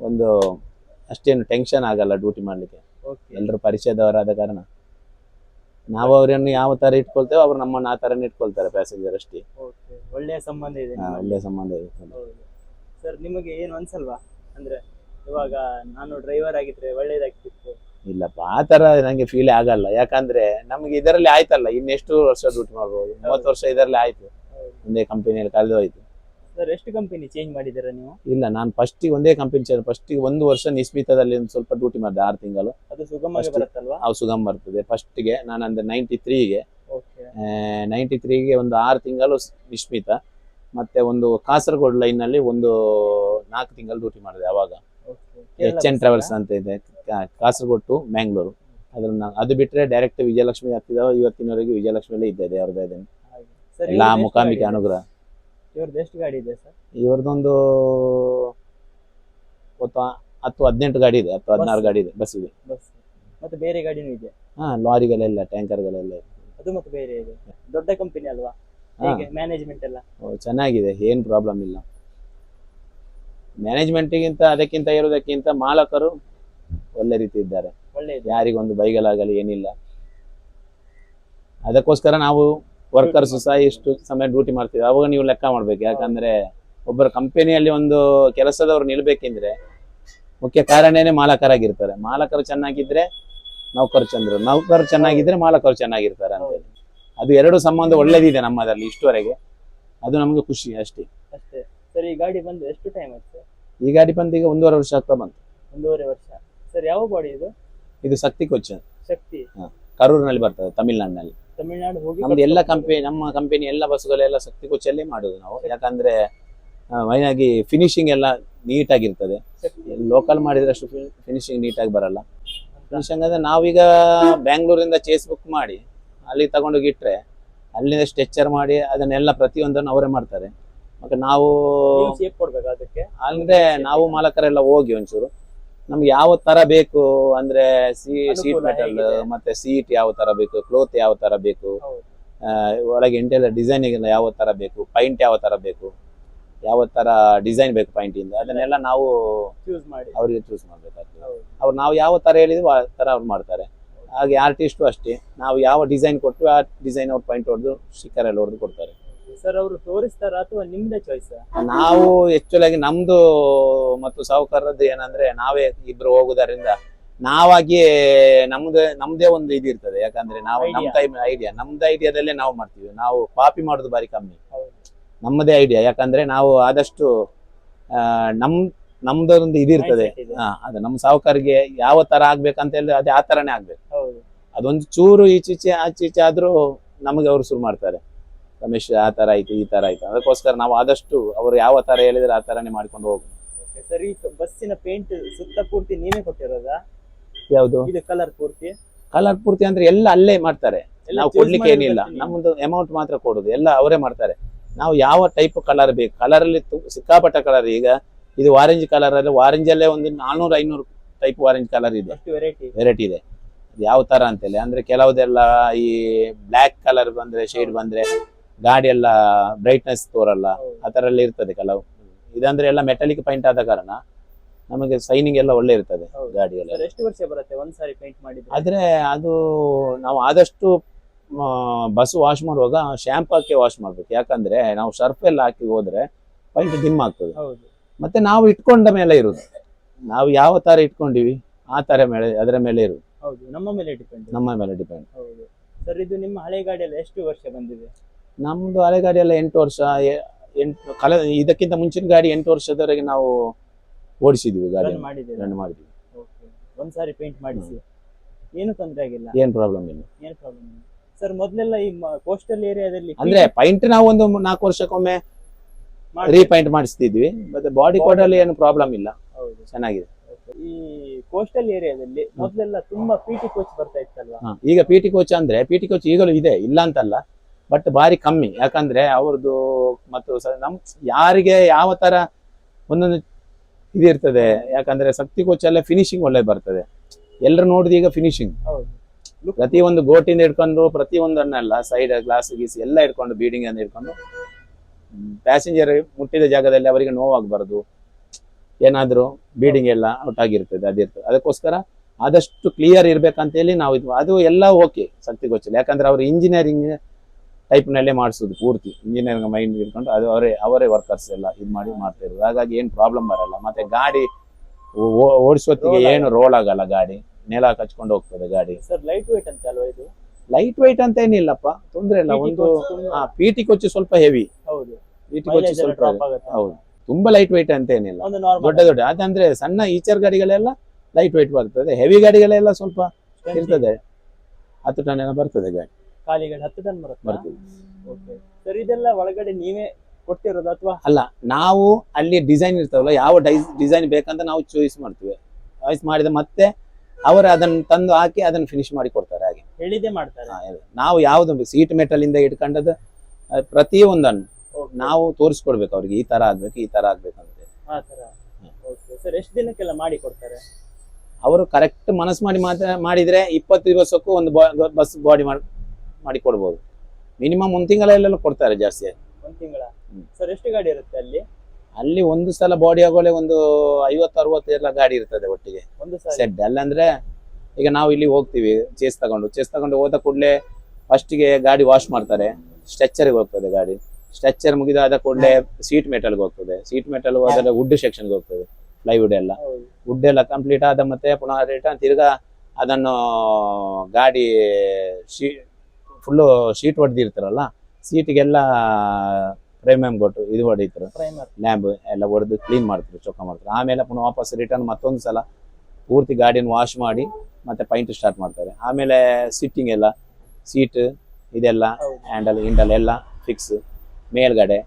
ಒಂದು ಅಷ್ಟೇನು ಟೆನ್ಷನ್ ಆಗಲ್ಲ ಡ್ಯೂಟಿ ಮಾಡಲಿಕ್ಕೆ. ಓಕೆ ಎಲ್ಲರೂ ಪರಿಚಯದವರಾದ ಕಾರಣ. ನಾವು ಅವರನ್ನು ಯಾವ ಥರ ಇಟ್ಕೊಳ್ತೇವೆ ಅವ್ರು ನಮ್ಮನ್ನು ಆ ಥರನೇ ಇಟ್ಕೊಳ್ತಾರೆ ಪ್ಯಾಸೆಂಜರ್ ಅಷ್ಟೇ. ಒಳ್ಳೆಯ ಸಂಬಂಧ ಇದೆ. ಒಳ್ಳೆಯ ಸಂಬಂಧ ಇದೆ. ಸರ್ ನಿಮಗೆ ಏನು ಅನ್ಸಲ್ವಾ? ಅಂದ್ರೆ ಇವಾಗ ನಾನು ಡ್ರೈವರ್ ಆಗಿದ್ರೆ ಒಳ್ಳೇದಾಗ್ತಿತ್ತು. ಇಲ್ಲಪ್ಪ ಆ ತರ ನನಗೆ ಫೀಲ್ ಆಗಲ್ಲ. ಯಾಕಂದ್ರೆ ನಮಗೆ ಇದರಲ್ಲಿ ಆಯ್ತಲ್ಲ ಇನ್ನೆಷ್ಟು ವರ್ಷ ಡ್ಯೂಟಿ ಮಾಡ್ಬೋದು? ಮೂವತ್ತು ವರ್ಷ ಇದರಲ್ಲಿ ಆಯ್ತು. ಒಂದೇ ಕಂಪನಿಯಲ್ಲಿ ಕಳೆದು ಹೋಯ್ತು ಸರ್ ಎಷ್ಟು ಕಂಪನಿ ಚೇಂಜ್ ಮಾಡಿದ್ದೀರಾ ನೀವು? ಇಲ್ಲ ನಾನು ಫಸ್ಟಿಗೆ ಒಂದೇ ಕಂಪನಿ ಚೇಂಜ್ ಫಸ್ಟಿಗೆ ಒಂದು ವರ್ಷ ನಿಸ್ಮಿತದಲ್ಲಿ ಒಂದು ಸ್ವಲ್ಪ ಡ್ಯೂಟಿ ಮಾಡಿದೆ ಆರು ತಿಂಗಳು. ಅದು ಸುಗಮ. ಬರುತ್ತಲ್ವಾ? ಅವು ಸುಗಮ್ ಬರ್ತದೆ. ಫಸ್ಟಿಗೆ ನಾನು ಅಂದ್ರೆ ನೈಂಟಿ ತ್ರೀಗೆ ಓಕೆ ನೈಂಟಿ ತ್ರೀಗೆ ಒಂದು ಆರು ತಿಂಗಳು ಸ್- ನಿಶ್ಮಿತ ಮತ್ತೆ ಒಂದು ಕಾಸರಗೋಡ್ ಲೈನ್ನಲ್ಲಿ ಒಂದು ನಾಲ್ಕು ತಿಂಗಳು ಡ್ಯೂಟಿ ಮಾಡಿದೆ ಅವಾಗ. ಓಕೆ ಎಚ್ ಎನ್ ಟ್ರಾವೆಲ್ಸ್ ಅಂತ ಇದೆ. ಕಾಸರಗೋಡ್ ಕಾಸರಗೋಡು ಟು ಮ್ಯಾಂಗ್ಳೂರು ಅದನ್ನ ಅದು ಬಿಟ್ಟರೆ ಡೈರೆಕ್ಟ್ ವಿಜಯಲಕ್ಷ್ಮಿ ಹತ್ತಿದ ಇವತ್ತಿನವರೆಗೆ ವಿಜಯಲಕ್ಷ್ಮಿಯಲ್ಲೇ ಇದ್ದೆ ಅವ್ರದ್ದೇ ಎಲ್ಲ ಮುಖಾಮಿಕೆ ಅನುಗ್ರಹ. ಇವ್ರದ್ದು ಎಷ್ಟು ಗಾಡಿ ಇದೆ ಸರ್? ಇವ್ರದ್ದೊಂದು ಒತ್ತು ಹತ್ತು ಹದಿನೆಂಟು ಗಾಡಿ ಇದೆ ಹತ್ತು ಹದಿನಾರು ಗಾಡಿ ಇದೆ ಬಸ್ ಇದೆ. ಬಸ್. ಮತ್ತೆ ಬೇರೆ ಗಾಡಿನೂ ಇದೆ? ಹಾ ಲಾರಿಗಳೆಲ್ಲ ಟ್ಯಾಂಕರ್ಗಳೆಲ್ಲ ಇದೆ. ಅದು ಮತ್ತೆ ಬೇರೆ ಇದೆ. ದೊಡ್ಡ ಕಂಪನಿ ಅಲ್ವಾ. ಹೇಗೆ ಮ್ಯಾನೇಜ್ಮೆಂಟ್ ಎಲ್ಲ? ಓ, ಚೆನ್ನಾಗಿದೆ ಏನ್ ಪ್ರಾಬ್ಲಮ್ ಇಲ್ಲ. ಮ್ಯಾನೇಜ್ಮೆಂಟ್ಗಿಂತ ಅದಕ್ಕಿಂತ ಇರೋದಕ್ಕಿಂತ ಮಾಲಕರು ಒಳ್ಳೆ ರೀತಿ ಇದ್ದಾರೆ. ಒಳ್ಳೆ ಇದೆ ಯಾರಿಗೊಂದು ಬೈಗಲಾಗಲಿ ಏನಿಲ್ಲ. ಅದಕ್ಕೋಸ್ಕರ ನಾವು ವರ್ಕರ್ಸ್ ಸಹ ಇಷ್ಟು ಸಮಯ ಡ್ಯೂಟಿ ಮಾಡ್ತೀವಿ ಅವಾಗ ನೀವು ಲೆಕ್ಕ ಮಾಡ್ಬೇಕು. ಯಾಕಂದ್ರೆ ಒಬ್ಬರ ಕಂಪನಿಯಲ್ಲಿ ಒಂದು ಕೆಲಸದವ್ರು ನಿಲ್ಬೇಕೆಂದ್ರೆ ಮುಖ್ಯ ಕಾರಣನೇ ಮಾಲಕರಾಗಿರ್ತಾರೆ. ಮಾಲಕರು ಚೆನ್ನಾಗಿದ್ರೆ ನೌಕರು ಚಂದ್ರು. ನೌಕರು ಚೆನ್ನಾಗಿದ್ರೆ ಮಾಲಕರು ಚೆನ್ನಾಗಿರ್ತಾರೆ ಅಂತ. ಅದು ಎರಡು ಸಂಬಂಧ ಒಳ್ಳೇದಿದೆ ನಮ್ಮದಲ್ಲಿ ಇಷ್ಟುವರೆಗೆ. ಅದು ನಮಗೆ ಖುಷಿ ಅಷ್ಟೇ. ಅಷ್ಟೇ. ಸರ್ ಈ ಗಾಡಿ ಬಂದು ಎಷ್ಟು ಟೈಮ್ ಆಯ್ತು ಈ ಗಾಡಿ ಬಂದು ಈಗ ಒಂದೂವರೆ ವರ್ಷ ಆಗ್ತಾ ಬಂತು. ಒಂದೂವರೆ ವರ್ಷ. ಸರ್ ಯಾವ ಗಾಡಿ ಇದು? ಇದು ಶಕ್ತಿ ಕೊಚ್ಚ ಶಕ್ತಿ. ಕರೂರಿನಲ್ಲಿ ಬರ್ತದೆ ತಮಿಳ್ನಾಡಿನಲ್ಲಿ. ತಮಿಳ್ನಾಡು ಹೋಗಿ ನಮ್ದು ಎಲ್ಲ ಕಂಪನಿ ನಮ್ಮ ಕಂಪನಿ ಎಲ್ಲ ಬಸ್ಗಳೆಲ್ಲ ಶಕ್ತಿ ಕೊಚ್ಚಲ್ಲೇ ಮಾಡುದು ನಾವು. ಯಾಕಂದ್ರೆ ಮೈನಾಗಿ ಫಿನಿಶಿಂಗ್ ಎಲ್ಲ ನೀಟಾಗಿರ್ತದೆ. ಲೋಕಲ್ ಮಾಡಿದ್ರೆ ಅಷ್ಟು ಫಿನಿಶಿಂಗ್ ಆಗಿ ಬರಲ್ಲ. ಫಿನಿಶಿಂಗ್ ಅಂದ್ರೆ ನಾವೀಗ ಬ್ಯಾಂಗ್ಳೂರಿಂದ ಚೇಸ್ ಬುಕ್ ಮಾಡಿ ಅಲ್ಲಿ ತಗೊಂಡೋಗಿ ಇಟ್ರೆ ಅಲ್ಲಿಂದ ಸ್ಟ್ರೆಚರ್ ಮಾಡಿ ಅದನ್ನೆಲ್ಲ ಪ್ರತಿಯೊಂದನ್ನು ಅವರೇ ಮಾಡ್ತಾರೆ. ಮತ್ತೆ ನಾವು ಕೊಡ್ಬೇಕು ಅದಕ್ಕೆ? ಅಂದ್ರೆ ನಾವು ಮಾಲಕರೆಲ್ಲ ಹೋಗಿ ಒಂಚೂರು. ನಮ್ಗೆ ಯಾವ ತರ ಬೇಕು ಅಂದ್ರೆ ಸೀಟ್ ಮೆಟಲ್? ಮತ್ತೆ ಸೀಟ್ ಯಾವ ತರ ಬೇಕು ಕ್ಲೋತ್ ಯಾವ ತರ ಬೇಕು ಒಳಗೆ ಇಂಟೀರಿಯರ್ ಡಿಸೈನಿಂಗ್ ಯಾವ ತರ ಬೇಕು ಪೈಂಟ್ ಯಾವ ತರ ಬೇಕು ಯಾವ ತರ ಡಿಸೈನ್ ಬೇಕು ಪೈಂಟ್ ಇಂದ ಅದನ್ನೆಲ್ಲ ನಾವು ಚೂಸ್ ಮಾಡಿ. ಅವರಿಗೆ ಚೂಸ್ ಮಾಡ್ಬೇಕಾಗ್ತದೆ. ಹೌದು. ಅವ್ರು ನಾವು ಯಾವ ತರ ಹೇಳಿದ್ವಿ ಆ ತರ ಅವ್ರು ಮಾಡ್ತಾರೆ. ಹಾಗೆ ಆರ್ಟಿಸ್ಟು ಅಷ್ಟೇ. ನಾವು ಯಾವ ಡಿಸೈನ್ ಕೊಟ್ಟು ಆ ಡಿಸೈನ್ ಅವ್ರು ಪೈಂಟ್ ಹೊಡೆದು ಸ್ಟಿಕ್ಕರ್ ಎಲ್ಲ ಹೊಡೆದು ಕೊಡ್ತಾರೆ. ಸರ್ ಅವರು ತೋರಿಸ್ತಾರ ಅಥವಾ ನಿಮ್ದೇ ಚಾಯ್ಸ್ ನಾವು ಆಕ್ಚುಲ್ ಆಗಿ ನಮ್ದು ಮತ್ತು ಸಾಹುಕಾರದ್ದು ಏನಂದ್ರೆ ನಾವೇ ಇಬ್ರು ಹೋಗುದರಿಂದ ನಾವಾಗಿ ನಮ್ದು ನಮ್ದೇ ಒಂದು ಇದು ಇರ್ತದೆ. ಯಾಕಂದ್ರೆ ನಾವು ನಮ್. ಟೈಮ್ ಐಡಿಯಾ ನಮ್ದು ಐಡಿಯಾದಲ್ಲೇ ನಾವು ಮಾಡ್ತೀವಿ. ನಾವು ಕಾಪಿ ಮಾಡುದು ಬಾರಿ ಕಮ್ಮಿ. ನಮ್ಮದೇ ಐಡಿಯಾ ಯಾಕಂದ್ರೆ ನಾವು ಆದಷ್ಟು ಆ, ನಮ್ ನಮ್ದೊಂದು ಇದಿರ್ತದೆ ಇರ್ತದೆ. Mindset ಇದೆ. ಹಾ ಅದು ನಮ್ಮ ಸಾಹುಕಾರಿಗೆ ಯಾವ ತರ ಆಗ್ಬೇಕಂತ ಹೇಳಿದ್ರೆ ಅದೇ ಆ ತರನೇ ಆಗ್ಬೇಕು. ಹೌದು. ಅದೊಂದು ಚೂರು ಈಚೀಚೆ ಆಚೀಚೆ ಆದ್ರೂ ನಮಗೆ ಅವ್ರು ಶುರು ಮಾಡ್ತಾರೆ. ರಮೇಶ್ ಆ ತರ ಆಯ್ತು ಈ ತರ ಆಯ್ತು. ಅದಕ್ಕೋಸ್ಕರ ನಾವು ಆದಷ್ಟು ಅವರು ಯಾವ ತರ ಹೇಳಿದ್ರೆ ಆ ತರನೇ ಮಾಡ್ಕೊಂಡು ಹೋಗುದು ಸರಿ ಬಸ್ಸಿನ ಪೇಂಟ್ ಸುತ್ತ ಪೂರ್ತಿ ನೀವೇ ಕೊಟ್ಟಿರೋದ? ಯಾವುದು? ಇದು ಕಲರ್ ಪೂರ್ತಿ? ಕಲರ್ ಪೂರ್ತಿ ಅಂದ್ರೆ ಎಲ್ಲ ಅಲ್ಲೇ ಮಾಡ್ತಾರೆ. ನಾವು ಕೊಡ್ಲಿಕ್ಕೆ ಏನಿಲ್ಲ. ನಮ್ಮದು ಅಮೌಂಟ್ ಮಾತ್ರ ಕೊಡುದು. ಎಲ್ಲ ಅವರೇ ಮಾಡ್ತಾರೆ. ನಾವು ಯಾವ ಟೈಪ್ ಕಲರ್ ಬೇಕು? ಕಲರ್ ಅಲ್ಲಿ ಸಿಕ್ಕಾಪಟ್ಟ ಕಲರ್ ಈಗ ಇದು ಆರೆಂಜ್ ಕಲರ್ ಅಲ್ಲಿ ಆರೆಂಜ್ ಅಲ್ಲೇ ಒಂದು ನಾಲ್ನೂರು ಐನೂರು ಟೈಪ್ ಆರೆಂಜ್ ಕಲರ್ ಇದೆ. ವೆರೈಟಿ ವೆರೈಟಿ ಇದೆ. ಯಾವ ತರ ಅಂತೇಳಿ. ಅಂದ್ರೆ ಕೆಲವುದೆಲ್ಲ ಈ ಬ್ಲ್ಯಾಕ್ ಕಲರ್ ಬಂದ್ರೆ ಶೇಡ್ ಬಂದ್ರೆ ಗಾಡಿ ಎಲ್ಲ ಬ್ರೈಟ್ನೆಸ್ ತೋರಲ್ಲ ಆ ತರ ಎಲ್ಲ ಇರ್ತದೆ ಕೆಲವು. ಇದಂದ್ರೆ ಎಲ್ಲ ಮೆಟಾಲಿಕ್ ಪೈಂಟ್ ಆದ ಕಾರಣ ನಮಗೆ ಸೈನಿಂಗ್ ಎಲ್ಲ ಒಳ್ಳೆ ಇರ್ತದೆ ಹೌದು. ಗಾಡಿಗೆಲ್ಲ ಎಷ್ಟು ವರ್ಷ ಬರುತ್ತೆ ಒಂದ್ಸಾರಿ ಪೇಂಟ್ ಮಾಡಿದ್ರೆ? ಆದ್ರೆ ಅದು ನಾವು ಆದಷ್ಟು ಬಸ್ ವಾಶ್ ಮಾಡುವಾಗ ಶ್ಯಾಂಪ್ ಹಾಕಿ ವಾಶ್ ಮಾಡ್ಬೇಕು. ಯಾಕಂದ್ರೆ ನಾವು ಸರ್ಫ್ ಎಲ್ಲ ಹಾಕಿ ಹೋದ್ರೆ ಪೈಂಟ್ ಡಿಮ್ ಆಗ್ತದೆ. ಹೌದು. ಮತ್ತೆ ನಾವು ಇಟ್ಕೊಂಡ ಮೇಲೆ ಇರುದು. ನಾವು ಯಾವ ತರ ಇಟ್ಕೊಂಡಿವಿ ಆ ತರ ಮೇಲೆ ಅದರ ಮೇಲೆ ಇರುದು. ಹೌದು ನಮ್ಮ ಮೇಲೆ ಡಿಪೆಂಡ್ ನಮ್ಮ ಮೇಲೆ ಡಿಪೆಂಡ್ ಹೌದು. ಸರ್ ಇದು ನಿಮ್ಮ ಹಳೆ ಗಾಡಿಯಲ್ಲಿ ಎಷ್ಟು ವರ್ಷ ಬಂದಿದೆ? ನಮ್ದು ಹಳೆ ಗಾಡಿ ಎಲ್ಲ ಎಂಟು ವರ್ಷ ಎಂಟು ಕಲ ಇದಕ್ಕಿಂತ ಮುಂಚಿನ ಗಾಡಿ ಎಂಟು ವರ್ಷದವರೆಗೆ ನಾವು ಓಡಿಸಿದ್ವಿ ಗಾಡಿ ರನ್ ಮಾಡಿದ್ದೀರಾ? ರನ್ ಮಾಡಿದ್ವಿ. ಒಂದ್ಸಾರಿ ಪೇಂಟ್ ಮಾಡಿಸಿ. ಏನು ತೊಂದರೆ ಆಗಿಲ್ಲ? ಏನ್ ಪ್ರಾಬ್ಲಮ್ ಇಲ್ಲ. ಏನು ಪ್ರಾಬ್ಲಮ್ ಇಲ್ಲ. ಸರ್ ಮೊದಲೆಲ್ಲ ಈ ಕೋಸ್ಟಲ್ ಏರಿಯಾದಲ್ಲಿ ಅಂದ್ರೆ ಪೈಂಟ್ ನಾವು ಒಂದು ನಾಲ್ಕು ವರ್ಷಕ್ಕೊಮ್ಮೆ ರೀಪೈಂಟ್ ಮಾಡಿಸ್ತಿದ್ವಿ. ಮತ್ತೆ ಬಾಡಿ ಕೋಡಲ್ಲಿ ಏನು ಪ್ರಾಬ್ಲಮ್ ಇಲ್ಲ. ಹೌದು. ಚೆನ್ನಾಗಿದೆ. ಈ ಕೋಸ್ಟಲ್ ಏರಿಯಾದಲ್ಲಿ ಮೊದಲೆಲ್ಲ ತುಂಬಾ ಪಿ ಟಿ ಕೋಚ್ ಬರ್ತಾ ಇತ್ತಲ್ವಾ? ಈಗ ಪಿ ಟಿ ಕೋಚ್ ಅಂದ್ರೆ ಪಿ ಟಿ ಕೋಚ್ ಈಗಲೂ ಇದೆ ಇಲ್ಲ ಅಂತಲ್ಲ. ಬಟ್ ಬಾರಿ ಕಮ್ಮಿ. ಯಾಕಂದ್ರೆ ಅವ್ರದ್ದು ಮತ್ತು ನಮ್ ಯಾರಿಗೆ ಯಾವ ತರ ಒಂದೊಂದು ಇದಿರ್ತದೆ ಯಾಕಂದ್ರೆ ಶಕ್ತಿ ಕೋಚ್ ಎಲ್ಲ ಫಿನಿಶಿಂಗ್ ಒಳ್ಳೆ ಬರ್ತದೆ. ಎಲ್ಲರೂ ನೋಡಿದ ಈಗ ಫಿನಿಶಿಂಗ್ ಪ್ರತಿ ಒಂದು ಗೋಟಿಂದ ಹಿಡ್ಕೊಂಡು ಪ್ರತಿ ಒಂದನ್ನೆಲ್ಲ ಸೈಡ್ ಗ್ಲಾಸ್ ಗೀಸ್ ಎಲ್ಲ ಹಿಡ್ಕೊಂಡು ಬೀಡಿಂಗ್ ಅನ್ನು ಹಿಡ್ಕೊಂಡು ಪ್ಯಾಸೆಂಜರ್ ಮುಟ್ಟಿದ ಜಾಗದಲ್ಲಿ ಅವರಿಗೆ ನೋವಾಗಬಾರ್ದು ಏನಾದರೂ ಬೀಡಿಂಗ್ ಎಲ್ಲ ಔಟ್ ಆಗಿರ್ತದೆ ಅದಿರ್ತದೆ ಅದಕ್ಕೋಸ್ಕರ ಆದಷ್ಟು ಕ್ಲಿಯರ್ ಇರ್ಬೇಕಂತೇಳಿ ನಾವು ಇದು ಅದು ಎಲ್ಲ ಓಕೆ ಶಕ್ತಿ ಗೋಚರ ಯಾಕಂದ್ರೆ ಅವ್ರು ಇಂಜಿನಿಯರಿಂಗ್ ಟೈಪ್ನಲ್ಲೇ ಮಾಡಿಸೋದು ಪೂರ್ತಿ. ಇಂಜಿನಿಯರಿಂಗ್ ಮೈಂಡ್ ಇಟ್ಕೊಂಡು ಅದು ಅವರೇ ಅವರೇ ವರ್ಕರ್ಸ್ ಎಲ್ಲ ಇದು ಮಾಡಿ ಮಾಡ್ತಾ ಇರೋದು ಹಾಗಾಗಿ ಏನು ಪ್ರಾಬ್ಲಮ್ ಬರಲ್ಲ. ಮತ್ತೆ ಗಾಡಿ ಓಡಿಸೋತ್ತಿಗೆ ಏನು ರೋಲ್ ಆಗಲ್ಲ ಗಾಡಿ. ನೆಲ ಕಚ್ಕೊಂಡು ಹೋಗ್ತದೆ ಗಾಡಿ. ಸರ್ ಲೈಟ್ ವೇಟ್ ಅಂತ ಅಲ್ವಾ ಇದು? ಲೈಟ್ ವೈಟ್ ಅಂತ ಏನಿಲ್ಲಪ್ಪ ತೊಂದ್ರೆ ಇಲ್ಲ. ಒಂದು coach ತುಂಬಾ- ಪಿ ಟಿ ಕೊಚ್ಚು ಸ್ವಲ್ಪ ಹೆವಿ ಹೌದು. ಪಿಟಿ ಕೊಚ್ಚು ಸ್ವಲ್ಪ ಹೌದು. ತುಂಬಾ ಲೈಟ್ ವೈಟ್ ಅಂತ ಏನಿಲ್ಲ ದೊಡ್ಡ ದೊಡ್ಡ. ಅದಂದ್ರೆ ಸಣ್ಣ ಈಚರ್ ಗಾಡಿಗಳೆಲ್ಲ ಲೈಟ್ ವೈಟ್ ಬರ್ತದೆ. ಹೆವಿ ಗಾಡಿಗಳೆಲ್ಲ ಸ್ವಲ್ಪ ಇರ್ತದೆ. ಹತ್ತು ಟನ್ ಎಲ್ಲ ಬರ್ತದೆ ಗಾಡಿ. ಖಾಲಿ ಗಾಡಿ ಹತ್ತು ಟನ್ ಬರುತ್ತೆ ಓಕೆ ಸರ್ ಇದೆಲ್ಲ ಒಳಗಡೆ ನೀವೇ ಕೊಟ್ಟಿರೋದು ಅಥವಾ? ಅಲ್ಲ ನಾವು ಅಲ್ಲಿ ಡಿಸೈನ್ ಇರ್ತಾವಲ್ಲ ಯಾವ ಡಿಸೈನ್ ಬೇಕಂತ ನಾವು ಚಾಯ್ಸ್ ಮಾಡ್ತೀವಿ. ಚಾಯ್ಸ್ ಮಾಡಿದ ಮತ್ತೆ ಅವರು ಅದನ್ನ ತಂದು ಹಾಕಿ ಅದನ್ನ ಫಿನಿಶ್ ಮಾಡಿ ಕೊಡ್ತಾರೆ ಹಾಗೆ. ಹೇಳಿದೆ ಮಾಡ್ತಾರೆ. ಹಾ. ನಾವು ಯಾವ್ದು ಸೀಟ್ ಮೆಟಲ್ ಇಂದ ಇಟ್ಕೊಂಡದ್ದು ಅಹ್, ಪ್ರತಿ ಒಂದನ್ನು Okay. ನಾವು ತೋರಿಸ್ಕೊಡ್ಬೇಕು ಅವ್ರಿಗೆ. ಈ ತರ ಆಗ್ಬೇಕು ಈ ತರ ಆಗ್ಬೇಕಂತ. ಆ ತರ. ಓಕೆ ಸರ್ ಎಷ್ಟು ದಿನಕ್ಕೆಲ್ಲ ಮಾಡಿ ಕೊಡ್ತಾರೆ? ಅವರು ಕರೆಕ್ಟ್ ಮನಸ್ಸು ಮಾಡಿ ಮಾತ್ರ ಮಾಡಿದ್ರೆ ಇಪ್ಪತ್ತು ದಿವಸಕ್ಕೂ ಒಂದು ಬಸ್ ಬಾಡಿ ಮಾಡಿ ಮಾಡಿ ಕೊಡ್ಬೋದು ಮಿನಿಮಮ್ ಒಂದು ತಿಂಗಳಲ್ಲೆಲ್ಲ ಕೊಡ್ತಾರೆ ಜಾಸ್ತಿ. ಒಂದು ತಿಂಗಳ? ಸರ್ ಎಷ್ಟು ಗಾಡಿ ಇರುತ್ತೆ ಅಲ್ಲಿ? ಅಲ್ಲಿ ಒಂದು ಸಲ ಬಾಡಿ ಆಗೋಲೆ ಒಂದು ಐವತ್ತು ಅರವತ್ತು ಎಲ್ಲ ಗಾಡಿ ಇರ್ತದೆ ಒಟ್ಟಿಗೆ. ಒಂದು ಸೆಡ್ ಅಲ್ಲಂದ್ರೆ ಈಗ ನಾವು ಇಲ್ಲಿ ಹೋಗ್ತೀವಿ ಚೇಸ್ ತಗೊಂಡು. ಚೇಸ್ ತಗೊಂಡು ಹೋದ ಕೂಡಲೇ ಫಸ್ಟಿಗೆ ಗಾಡಿ ವಾಶ್ ಮಾಡ್ತಾರೆ. ಸ್ಟ್ರೆಚ್ಚರ್ಗೆ ಹೋಗ್ತದೆ ಗಾಡಿ. ಸ್ಟ್ರೆಚ್ಚರ್ ಮುಗಿದಾದ ಕೂಡಲೇ ಸೀಟ್ ಮೆಟಲ್ಗೆ ಹೋಗ್ತದೆ. ಸೀಟ್ ಮೆಟಲ್ ಹೋದರೆ ವುಡ್ ಸೆಕ್ಷನ್ಗೆ ಹೋಗ್ತದೆ ಪ್ಲೈವುಡ್ ಎಲ್ಲ. ವುಡ್ ಎಲ್ಲ ಕಂಪ್ಲೀಟ್ ಆದ ಮತ್ತೆ ಪುನಃ ರಿಟರ್ನ್ ತಿರ್ಗಾ ಅದನ್ನು ಗಾಡಿ ಶೀ ಫುಲ್ಲು ಶೀಟ್ ಹೊಡೆದಿರ್ತಾರಲ್ಲ ಸೀಟಿಗೆಲ್ಲ ಪ್ರೇಮಿಯಂ ಕೊಟ್ಟು ಇದು ಹೊಡಿತಾರೆ. ಪ್ರೈಮರ್ ಲ್ಯಾಂಬ್ ಎಲ್ಲ ಹೊಡೆದು ಕ್ಲೀನ್ ಮಾಡ್ತಾರೆ ಚೊಕ್ಕ ಮಾಡ್ತಾರೆ. ಆಮೇಲೆ ಪುನಃ ವಾಪಸ್ ರಿಟರ್ನ್ ಮತ್ತೊಂದು ಸಲ ಪೂರ್ತಿ ಗಾಡಿನ ವಾಶ್ ಮಾಡಿ ಮತ್ತೆ ಪೈಂಟ್ ಸ್ಟಾರ್ಟ್ ಮಾಡ್ತಾರೆ. ಆಮೇಲೆ ಸಿಟ್ಟಿಂಗ್ ಎಲ್ಲ ಸೀಟ್ ಇದೆಲ್ಲ ಹ್ಯಾಂಡಲ್ ಹಿಂಡಲ್ ಎಲ್ಲ ಫಿಕ್ಸ್ ಮೇಲ್ಗಡೆ.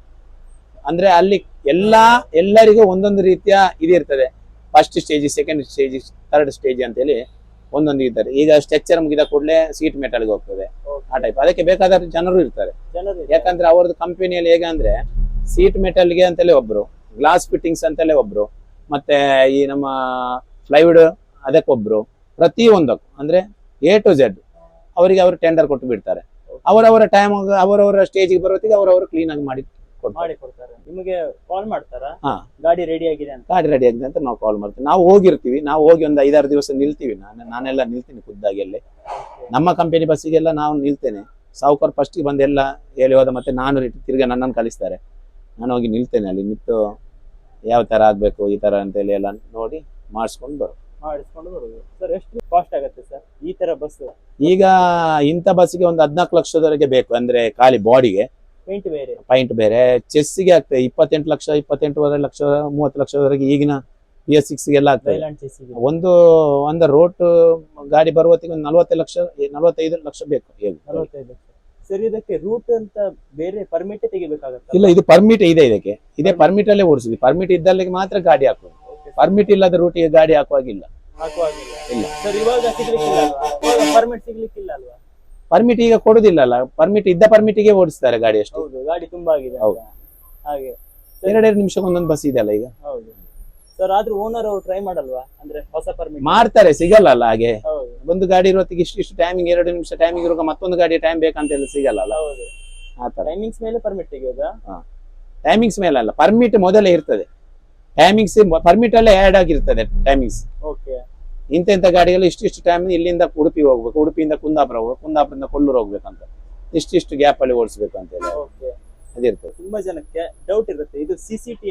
ಅಂದ್ರೆ ಅಲ್ಲಿ ಎಲ್ಲ ಎಲ್ಲರಿಗೂ ಒಂದೊಂದು ರೀತಿಯ ಇದಿರ್ತದೆ. First stage second stage third stage ಅಂತೇಳಿ ಒಂದೊಂದು ಇದ್ದಾರೆ. ಈಗ ಸ್ಟ್ರಕ್ಚರ್ ಮುಗಿದ ಕೂಡಲೇ ಸೀಟ್ ಮೆಟಲ್ಗೆ ಹೋಗ್ತದೆ. ಆ ಟೈಪ್ ಅದಕ್ಕೆ ಬೇಕಾದ ಜನರು ಇರ್ತಾರೆ. ಜನರು ಯಾಕಂದ್ರೆ ಅವ್ರದ್ದು ಕಂಪನಿಯಲ್ಲಿ ಹೇಗೆ ಅಂದ್ರೆ ಸೀಟ್ ಮೆಟಲ್ಗೆ ಅಂತಲೇ ಒಬ್ರು ಗ್ಲಾಸ್ ಫಿಟ್ಟಿಂಗ್ಸ್ ಅಂತಲೇ ಒಬ್ರು ಮತ್ತೆ ಈ ನಮ್ಮ ಫ್ಲೈವುಡ್ ಅದಕ್ಕೊಬ್ರು ಪ್ರತಿ ಒಂದಕ್ಕೂ ಅಂದ್ರೆ ಎ ಟು ಝೆಡ್ ಅವರಿಗೆ ಅವರು ಟೆಂಡರ್ ಕೊಟ್ಟು ಬಿಡ್ತಾರೆ. ಅವರವರ ಟೈಮ್ ಅವರವರ ಸ್ಟೇಜಿಗೆ ಬರೋತ್ತಿಗೆ ಅವರವರು ಕ್ಲೀನ್ ಆಗಿ ಮಾಡಿ ಕೊಡ್ತಾರೆ ಮಾಡಿ ಕೊಡ್ತಾರೆ. ನಿಮಗೆ ಕಾಲ್ ಮಾಡ್ತಾರಾ? ಹಾ. ಗಾಡಿ ರೆಡಿ ಆಗಿದೆ ಅಂತ. ಗಾಡಿ ರೆಡಿ ಆಗಿದೆ ಅಂತ ನಾವು ಕಾಲ್ ಮಾಡ್ತೀವಿ. ನಾವು ಹೋಗಿರ್ತೀವಿ. ನಾವು ಹೋಗಿ ಒಂದು ಐದಾರು ದಿವಸ ನಿಲ್ತೀವಿ. ನಾನು ನಾನೆಲ್ಲ ನಿಲ್ತೀನಿ ಖುದ್ದಾಗಿ ಅಲ್ಲಿ. ನಮ್ಮ ಕಂಪನಿ ಬಸ್ಸಿಗೆಲ್ಲ ನಾವು ನಿಲ್ತೇನೆ. ಸಾವುಕಾರ್ ಫಸ್ಟಿಗೆ ಬಂದು ಎಲ್ಲ ಹೇಳಿ ಹೋದ ಮತ್ತೆ ನಾನು ರಿಟ್- ತಿರ್ಗಾ ನನ್ನನ್ನು ಕಳಿಸ್ತಾರೆ. ನಾನು ಹೋಗಿ ನಿಲ್ತೇನೆ ಅಲ್ಲಿ. ನಿಂತು ಯಾವ ತರ ಆಗ್ಬೇಕು ಈ ತರ ಅಂತೇಳಿ ಎಲ್ಲ ನೋಡಿ ಮಾಡಿಸ್ಕೊಂಡು ಬರು ಮಾಡಿಸ್ಕೊಂಡು ಬರುದು. ಸರ್ ಎಷ್ಟು ಕಾಸ್ಟ್ ಆಗುತ್ತೆ ಸರ್ ಈ ತರ ಬಸ್ ಈಗ ಇಂಥ ಬಸ್ಸಿಗೆ ಒಂದು ಹದಿನಾಲ್ಕು ಲಕ್ಷದವರೆಗೆ ಬೇಕು. ಅಂದ್ರೆ ಖಾಲಿ ಬಾಡಿಗೆ ಪಾಯಿಂಟ್ ಬೇರೆ. ಚೆಸ್ಸಿಗೆ ಆಗ್ತದೆ. ಇಪ್ಪತ್ತೆಂಟು ಲಕ್ಷ ಇಪ್ಪತ್ತೆಂಟುವರೆ ಲಕ್ಷ ಮೂವತ್ತು ಲಕ್ಷದವರೆಗೆ ಈಗಿನ ಪಿ ಎಸ್ ಸಿಕ್ಸ್ಗೆಲ್ಲ ಆಗ್ತದೆ. ಥೈಲ್ಯಾಂಡ್ ಒಂದು ಒಂದು ರೋಟ್ ಗಾಡಿ ಬರುವತ್ತಿಗೆ ಒಂದು ನಲವತ್ತು ಲಕ್ಷ ನಲವತ್ತೈದು ಲಕ್ಷ ಬೇಕು ಸರ್ ಇದಕ್ಕೆ ರೂಟ್ ಅಂತ ಬೇರೆ ಪರ್ಮಿಟ್ ತೆಗಿಬೇಕಾಗುತ್ತೆ ಇಲ್ಲ ಇದು ಪರ್ಮಿಟ್ ಇದೆ ಇದಕ್ಕೆ. ಇದೇ ಪರ್ಮಿಟ್ ಅಲ್ಲೇ ಓಡಿಸಿದ್ವಿ ಪರ್ಮಿಟ್ ಇದ್ದಲ್ಲಿಗೆ ಮಾತ್ರ ಗಾಡಿ ಹಾಕುದು. ಪರ್ಮಿಟ್ ಇಲ್ಲದ ರೂಟಿಗೆ ಗಾಡಿ ಹಾಕುವಾಗಿಲ್ಲ. ಹಾಕುವಾಗಿಲ್ಲ. ಇಲ್ಲ. ಸರ್ ಇವಾಗ ಸಿಗ್ಲಿಕ್ಕಿಲ್ಲ ಪರ್ಮಿಟ್ ಸಿಗ್ಲಿಕ್ಕಿಲ್ಲ ಅಲ್ವಾ? ಪರ್ಮಿಟ್ ಈಗ ಕೊಡುದಿಲ್ಲ ಅಲ್ಲ ಪರ್ಮಿಟ್ ಇದ್ದ ಪರ್ಮಿಟಿಗೆ ಓಡಿಸ್ತಾರೆ ಗಾಡಿ ಅಷ್ಟೇ. ಹೌದು ಗಾಡಿ ತುಂಬಾ ಆಗಿದೆ ಹೌದು. ಹಾಗೆ. ಎರಡೆರಡು ನಿಮಿಷಕ್ಕೆ ಒಂದೊಂದು ಬಸ್ ಇದೆಯಲ್ಲ ಈಗ? ಹೌದು. ಸರ್ ಆದ್ರೂ ಓನರ್ ಅವ್ರು ಟ್ರೈ ಮಾಡಲ್ವಾ? ಅಂದ್ರೆ ಹೊಸ ಪರ್ಮಿಟ್ ಮಾಡ್ತಾರೆ ಸಿಗಲ್ಲ ಅಲ್ಲ ಹಾಗೆ. ಹೌದು. ಒಂದು ಗಾಡಿ ಇರೋತ್ತಿಗೆ ಇಷ್ಟು ಇಷ್ಟು ಟೈಮಿಂಗ್ ಎರಡು ನಿಮಿಷ ಟೈಮಿಂಗ್ ಇರುವಾಗ ಮತ್ತೊಂದು ಗಾಡಿ ಟೈಮ್ ಬೇಕಂತ ಎಲ್ಲ ಸಿಗಲ್ಲ ಅಲ್ಲ ಹೌದು. ಆ ತರ. ಟೈಮಿಂಗ್ಸ್ ಮೇಲೆ ಪರ್ಮಿಟ್ ತೆಗೆಯೋದಾ? ಟೈಮಿಂಗ್ಸ್ ಮೇಲೆ ಅಲ್ಲ ಪರ್ಮಿಟ್ ಮೊದಲೇ ಇರ್ತದೆ. ಟೈಮಿಂಗ್ಸ್ ಪರ್ಮಿಟ್ ಅಲ್ಲೇ ಆಡ್ ಆಗಿರ್ತದೆ ಟೈಮಿಂಗ್ಸ್ ಓಕೆ ಇಂಥ ಇಂಥ ಗಾಡಿಗಳು ಇಷ್ಟಿಷ್ಟು ಟೈಮ್ ಇಲ್ಲಿಂದ ಉಡುಪಿ ಹೋಗ್ಬೇಕು. ಉಡುಪಿಯಿಂದ ಕುಂದಾಪುರ ಹೋಗ್ಬೇಕು. ಕುಂದಾಪುರದಿಂದ ಕೊಲ್ಲೂರು ಹೋಗ್ಬೇಕಂತ. ಇಷ್ಟಿಷ್ಟು ಗ್ಯಾಪ್ ಅಲ್ಲಿ ಓಡಿಸ್ಬೇಕು ಅಂತ ಹೇಳಿ ಅದಿರ್ತದೆ. ತುಂಬಾ ಜನಕ್ಕೆ ಡೌಟ್ ಇರುತ್ತೆ. ಇದು ಸಿ ಸಿ ಟಿ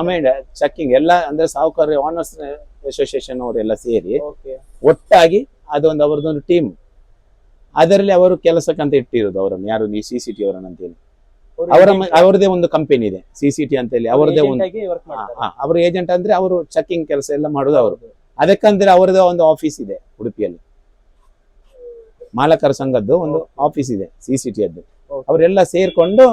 ಆಮೇಲೆ ಚೆಕ್ಕಿಂಗ್ ಎಲ್ಲ ಅಂದ್ರೆ ಸಾಹುಕಾರ ಆನರ್ಸ್ ಅಸೋಸಿಯೇಷನ್ ಅವರೆಲ್ಲ ಸೇರಿ ಒಟ್ಟಾಗಿ ಅದೊಂದು ಅವರದೊಂದು ಟೀಮ್ ಅದರಲ್ಲಿ ಅವರು ಕೆಲಸಕ್ಕಂತ ಇಟ್ಟಿರೋದು ಅವರನ್ನು. ಯಾರು ಈ ಸಿ ಸಿ ಟಿ ಅವರನ್ನು ಅಂತೇಳಿ ಅವರ ಅವರದೇ ಒಂದು ಕಂಪನಿ ಇದೆ. ಸಿ ಸಿ ಟಿ ಅಂತ ಹೇಳಿ. ಅವರದೇ ಒಂದು ಅವರು ಏಜೆಂಟ್ ಅಂದ್ರೆ ಅವರು ಚೆಕಿಂಗ್ ಕೆಲಸ ಎಲ್ಲ ಮಾಡೋದು ಅವರು ಅದಕ್ಕಂದ್ರೆ ಅವ್ರದ್ದು ಒಂದು ಆಫೀಸ್ ಇದೆ ಉಡುಪಿಯಲ್ಲಿ. ಮಾಲಕರ ಸಂಘದ್ದು ಒಂದು ಆಫೀಸ್ ಇದೆ ಸಿ ಸಿ ಟಿ ಅದ್ದು ಅವರೆಲ್ಲ ಸೇರ್ಕೊಂಡು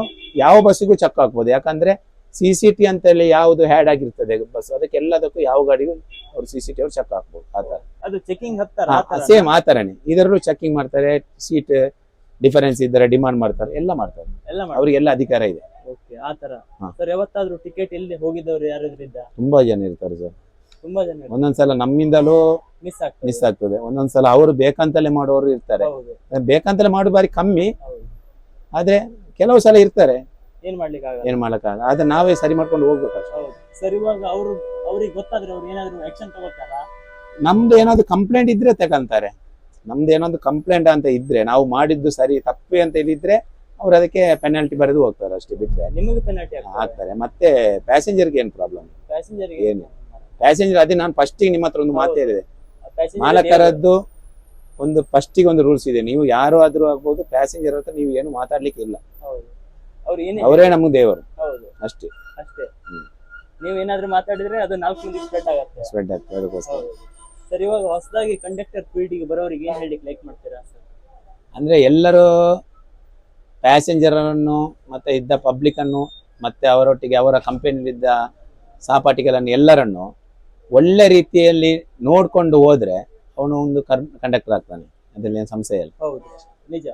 ಯಾವ ಬಸ್ಸಿಗೂ ಚೆಕ್ ಹಾಕ್ಬೋದು. ಯಾಕಂದ್ರೆ ಸಿ ಸಿ ಟಿ ಅಂತ ಹೇಳಿ ಯಾವುದು ಹ್ಯಾಡ್ ಆಗಿರ್ತದೆ ಬಸ್ ಅದಕ್ಕೆ ಎಲ್ಲದಕ್ಕೂ ಯಾವ ಗಾಡಿಗೂ ಅವ್ರು ಸಿ ಸಿ ಟಿ ಅವ್ರು ಚೆಕ್ ಹಾಕ್ಬೋದು ಆ ತರ ಅದು ಚೆಕಿಂಗ್ ಸೇಮ್ ಆ ತರನೇ ಇದರಲ್ಲೂ ಚೆಕಿಂಗ್ ಮಾಡ್ತಾರೆ ಸೀಟ್ ಡಿಫರೆನ್ಸ್ ಇದ್ದರೆ ಡಿಮಾಂಡ್ ಮಾಡ್ತಾರೆ ಎಲ್ಲ ಮಾಡ್ತಾರೆ. ಎಲ್ಲ ಅವ್ರಿಗೆಲ್ಲ ಅಧಿಕಾರ ಇದೆ. ಓಕೆ ಆ ತರ ಸರ್ ಯಾವತ್ತಾದ್ರೂ ಟಿಕೆಟ್ ಎಲ್ಲಿ ಹೋಗಿದ್ದವ್ರು ಯಾರಾದ್ರೂ ಇದ್ದ? ತುಂಬಾ ಜನ ಇರ್ತಾರೆ ಸರ್ ತುಂಬಾ ಜನ ಒಂದೊಂದ್ಸಲ ನಮ್ಮಿಂದಲೂ ಮಿಸ್ ಆಗ್ತದೆ. ಮಿಸ್ ಆಗ್ತದೆ. ಒಂದೊಂದ್ಸಲ ಅವರು ಬೇಕಂತಲೇ ಮಾಡೋರು ಇರ್ತಾರೆ. ಹೌದು. ಬೇಕಂತಲೇ ಮಾಡೋ ಬಾರಿ ಕಮ್ಮಿ. ಹೌದು. ಆದ್ರೆ ಕೆಲವು ಸಲ ಇರ್ತಾರೆ. ಏನ್ ಮಾಡ್ಲಿಕ್ಕೆ ಆಗಲ್ಲ. ಏನ್ ಮಾಡಕ್ಕಾಗ ಆದ್ರೆ ನಾವೇ ಸರಿ ಮಾಡ್ಕೊಂಡು ಹೋಗ್ಬೇಕು. ಹೌದು. ಸರ್ ಇವಾಗ ಅವರು ಅವ್ರಿಗೆ ಗೊತ್ತಾದ್ರೆ ಅವ್ರು ಏನಾದ್ರು ಆಕ್ಷನ್ ತಗೋತಾರ? ನಮ್ದು ಏನಾದ್ರು ಕಂಪ್ಲೇಂಟ್ ಇದ್ರೆ ತಗೊಂತಾರೆ. ನಮ್ದು ಏನಾದ್ರು ಕಂಪ್ಲೇಂಟ್ ಅಂತ ಇದ್ರೆ ನಾವು ಮಾಡಿದ್ದು ಸರಿ ತಪ್ಪು ಅಂತ ಇದ್ರೆ ಅವ್ರು ಅದಕ್ಕೆ ಪೆನಾಲ್ಟಿ ಬರೆದು ಹೋಗ್ತಾರೆ ಅಷ್ಟೇ ಬಿಟ್ರೆ. ನಿಮಗೆ ಪೆನಾಲ್ಟಿ ಆಗ್ತದೆ. ಆಗ್ತಾರೆ. ಮತ್ತೆ ಪ್ಯಾಸೆಂಜರ್ಗೆ ಏನ್ ಪ್ರಾಬ್ಲಮ್ ಪ್ಯಾಸೆಂಜರ್ ಏನು? ಪ್ಯಾಸೆಂಜರ್ ಅದೇ ನಾನು ಫಸ್ಟಿಗೆ ನಿಮ್ಮ ಹತ್ರ ಒಂದು ಮಾತು ಹೇಳಿದೆ. ಮಾಲಕರದ್ದು ಒಂದು ಫಸ್ಟಿಗೆ ಒಂದು ರೂಲ್ಸ್ ಇದೆ. ನೀವು ಯಾರು ಆದ್ರೂ ಆಗ್ಬೋದು ಪ್ಯಾಸೆಂಜರ್ ಹತ್ರ ನೀವು ಏನು ಮಾತಾಡ್ಲಿಕ್ಕೆ ಇಲ್ಲ. ಹೌದು. ಅವ್ರು ಏನೇ ಅವರೇ ನಮ್ಗೆ ದೇವರು. ಹೌದು. ಅಷ್ಟೇ. ಅಷ್ಟೇ. ನೀವು ಏನಾದ್ರೂ ಮಾತಾಡಿದ್ರೆ ಅದು ನಾಲ್ಕು ಮಂದಿ ಸ್ಪ್ರೆಡ್ ಆಗುತ್ತೆ. ಸ್ಪ್ರೆಡ್ ಆಗ್ತದೆ ಅದಕ್ಕೋಸ್ಕರ. ಸರ್ ಇವಾಗ ಹೊಸದಾಗಿ ಕಂಡಕ್ಟರ್ ಫೀಲ್ಡಿಗೆ ಬರೋರಿಗೆ ಏನ್ ಹೇಳಿಕ್ ಲೈಕ್ ಮಾಡ್ತೀರಾ ಸರ್? ಅಂದ್ರೆ ಎಲ್ಲರೂ ಪ್ಯಾಸೆಂಜರ್ ಅನ್ನು ಮತ್ತೆ ಇದ್ದ ಪಬ್ಲಿಕ್ ಅನ್ನು ಮತ್ತೆ ಅವರೊಟ್ಟಿಗೆ ಅವರ ಕಂಪನಿಲಿದ್ದ ಸಹಪಾಠಿಗಳನ್ನು ಎಲ್ಲರನ್ನು ಒಳ್ಳೆ ರೀತಿಯಲ್ಲಿ ನೋಡ್ಕೊಂಡು ಹೋದ್ರೆ ಅವನು ಒಂದು ಕಂಡಕ್ಟರ್ ಆಗ್ತಾನೆ. ಅದ್ರಲ್ಲಿ ಏನು ಸಂಶಯ ಇಲ್ಲ. ಹೌದು. ನಿಜ.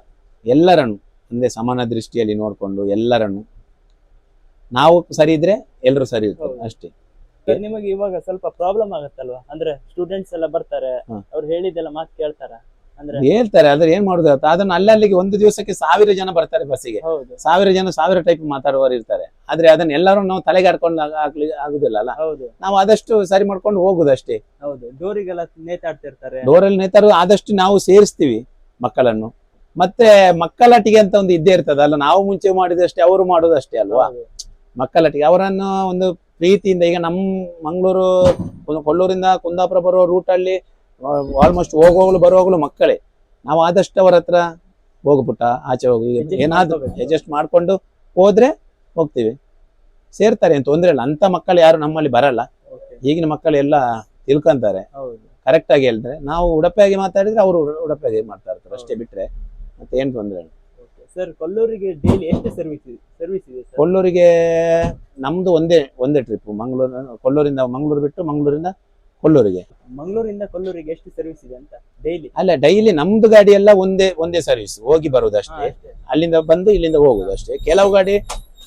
ಎಲ್ಲರನ್ನು ಒಂದೇ ಸಮಾನ ದೃಷ್ಟಿಯಲ್ಲಿ ನೋಡ್ಕೊಂಡು ಎಲ್ಲರನ್ನು ನಾವು ಸರಿ ಇದ್ರೆ ಎಲ್ಲರೂ ಸರಿ ಇರ್ತಾರೆ ಅಷ್ಟೇ. ನಿಮಗೆ ಇವಾಗ ಸ್ವಲ್ಪ ಪ್ರಾಬ್ಲಮ್ ಆಗತ್ತಲ್ವಾ? ಅಂದ್ರೆ ಸ್ಟೂಡೆಂಟ್ಸ್ ಎಲ್ಲ ಬರ್ತಾರೆ. ಅವ್ರು ಹೇಳಿದ್ದೆಲ್ಲ ಮಾತು ಕೇಳ್ತಾರ? ಹೇಳ್ತಾರೆ ಆದ್ರೆ ಏನ್ ಮಾಡುದು? ಅದನ್ನ ಅಲ್ಲಲ್ಲಿಗೆ ಒಂದು ದಿವಸಕ್ಕೆ ಸಾವಿರ ಜನ ಬರ್ತಾರೆ ಬಸ್ಸಿಗೆ ಹೌದು. ಸಾವಿರ ಜನ ಸಾವಿರ ಟೈಪ್ ಮಾತಾಡುವವರು ಇರ್ತಾರೆ. ಆದ್ರೆ ಅದನ್ನ ಎಲ್ಲರೂ ನಾವು ತಲೆಗೆ ಹಾಡ್ಕೊಂಡು ಆಗ್ಲಿ ಆಗುದಿಲ್ಲ ಅಲ್ಲ ನಾವು ಆದಷ್ಟು ಸರಿ ಮಾಡ್ಕೊಂಡು ಹೋಗುದು ಅಷ್ಟೇ. ಹೌದು. ಡೋರಿಗೆಲ್ಲ ನೇತಾಡ್ತಿರ್ತಾರೆ. ಡೋರಲ್ಲಿ ನೇತಾರು ಆದಷ್ಟು ನಾವು ಸೇರಿಸ್ತೀವಿ ಮಕ್ಕಳನ್ನು. ಮತ್ತೆ ಮಕ್ಕಳಟ್ಟಿಗೆ ಅಂತ ಒಂದು ಇದ್ದೇ ಇರ್ತದೆ ಅಲ್ಲ? ನಾವು ಮುಂಚೆ ಮಾಡಿದಷ್ಟೇ ಅವರು ಮಾಡುದಷ್ಟೇ ಅಲ್ವಾ? ಮಕ್ಕಳಟಿಗೆ ಅವರನ್ನು ಒಂದು ಪ್ರೀತಿಯಿಂದ ಈಗ ನಮ್ಮ ಮಂಗಳೂರು ಕೊಲ್ಲೂರಿಂದ ಕುಂದಾಪುರ ಬರುವ ರೂಟಲ್ಲಿ ಆಲ್ಮೋಸ್ಟ್ ಹೋಗುವಾಗಲೂ ಬರುವಾಗಲೂ ಮಕ್ಕಳೇ. ನಾವು ಆದಷ್ಟು ಅವರ ಹತ್ರ ಹೋಗ್ಬಿಟ್ಟ ಆಚೆ ಹೋಗಿ. ಏನಾದ್ರೂ. ಅಡ್ಜಸ್ಟ್ ಮಾಡ್ಕೊಂಡು ಹೋದ್ರೆ ಹೋಗ್ತೀವಿ. ಸೇರ್ತಾರೆ ಏನು ತೊಂದರೆ ಇಲ್ಲ. ಅಂತ ಮಕ್ಕಳು ಯಾರು ನಮ್ಮಲ್ಲಿ ಬರಲ್ಲ. ಈಗಿನ ಮಕ್ಕಳು ಎಲ್ಲ ತಿಳ್ಕೊಂತಾರೆ. ಕರೆಕ್ಟ್ ಆಗಿ ಹೇಳ್ತಾರೆ ನಾವು ಉಡಪಿಯಾಗಿ ಮಾತಾಡಿದ್ರೆ ಅವರು ಉಡಪಿಯಾಗಿ ಮಾಡ್ತಾ ಇರ್ತಾರೆ. ಅಷ್ಟೇ ಬಿಟ್ರೆ ಮತ್ತೆ ಏನ್ ತೊಂದ್ರೆ ಇಲ್ಲ. ಸರ್ ಕೊಲ್ಲೂರಿಗೆ ಡೈಲಿ ಎಷ್ಟು ಸರ್ವಿಸ್ ಇದೆ ಸರ್ವಿಸ್ ಇದೆ ಕೊಲ್ಲೂರಿಗೆ ನಮ್ದು ಒಂದೇ ಒಂದೇ ಟ್ರಿಪ್ ಮಂಗಳೂರು ಕೊಲ್ಲೂರಿಂದ ಮಂಗಳೂರು ಬಿಟ್ಟು ಮಂಗಳೂರಿಂದ ಕೊಲ್ಲೂರಿಗೆ? ಮಂಗಳೂರಿಂದ ಕೊಲ್ಲೂರಿಗೆ ಎಷ್ಟು ಸರ್ವಿಸ್ ಇದೆ ಅಂತ? ಡೈಲಿ ಅಲ್ಲ ಡೈಲಿ ನಮ್ದು ಗಾಡಿ ಎಲ್ಲ ಒಂದೇ ಒಂದೇ ಸರ್ವಿಸ್ ಹೋಗಿ ಬರುದು ಅಷ್ಟೇ. ಅಲ್ಲಿಂದ ಬಂದು ಇಲ್ಲಿಂದ ಹೋಗುದು ಅಷ್ಟೇ. ಕೆಲವು ಗಾಡಿ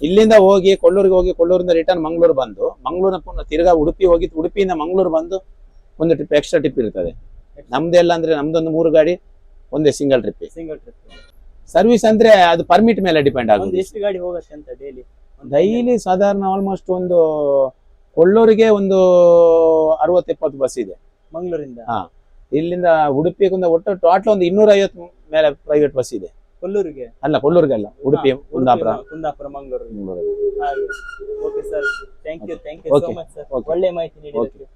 ಇಲ್ಲಿಂದ ಹೋಗಿ ಕೊಲ್ಲೂರಿಗೆ ಹೋಗಿ ಕೊಲ್ಲೂರಿಂದ ರಿಟರ್ನ್ ಮಂಗಳೂರು ಬಂದು ಮಂಗಳೂರಿನ ಪುನಃ ತಿರ್ಗಾ ಉಡುಪಿ ಹೋಗಿ ಉಡುಪಿಯಿಂದ ಮಂಗಳೂರು ಬಂದು ಒಂದು ಟ್ರಿಪ್ ಎಕ್ಸ್ಟ್ರಾ ಟ್ರಿಪ್ ಇರ್ತದೆ. ನಮ್ದೆಲ್ಲ ಅಂದ್ರೆ ನಮ್ದೊಂದು ಮೂರು ಗಾಡಿ ಒಂದೇ single trip single trip service ಅಂದ್ರೆ ಅದು ಪರ್ಮಿಟ್ ಮೇಲೆ ಡಿಪೆಂಡ್ ಆಗುತ್ತೆ ಎಷ್ಟು ಗಾಡಿ ಹೋಗುತ್ತೆ ಅಂತ ಡೈಲಿ ಡೈಲಿ ಸಾಧಾರಣ ಆಲ್ಮೋಸ್ಟ್ ಒಂದು ಕೊಳ್ಳೂರಿಗೆ ಒಂದು ಅರವತ್ತು ಎಪ್ಪತ್ತು ಬಸ್ ಇದೆ. ಮಂಗಳೂರಿಂದ? ಹಾ. ಇಲ್ಲಿಂದ ಉಡುಪಿಗೆ ಒಂದು ಒಟ್ಟು ಟೋಟಲ್ ಒಂದು ಇನ್ನೂರ ಐವತ್ತು ಮೇಲೆ ಪ್ರೈವೇಟ್ ಬಸ್ ಇದೆ. ಕೊಲ್ಲೂರಿಗೆ ಅಲ್ಲ ಕೊಲ್ಲೂರಿಗೆ ಅಲ್ಲ Udupi Kundapura. Kundapura Mangaluru. Mangaluru. Okay sir thank you thank you so much sir ಒಳ್ಳೆ ಮಾಹಿತಿ ನೀಡಿದ್ದಕ್ಕೆ.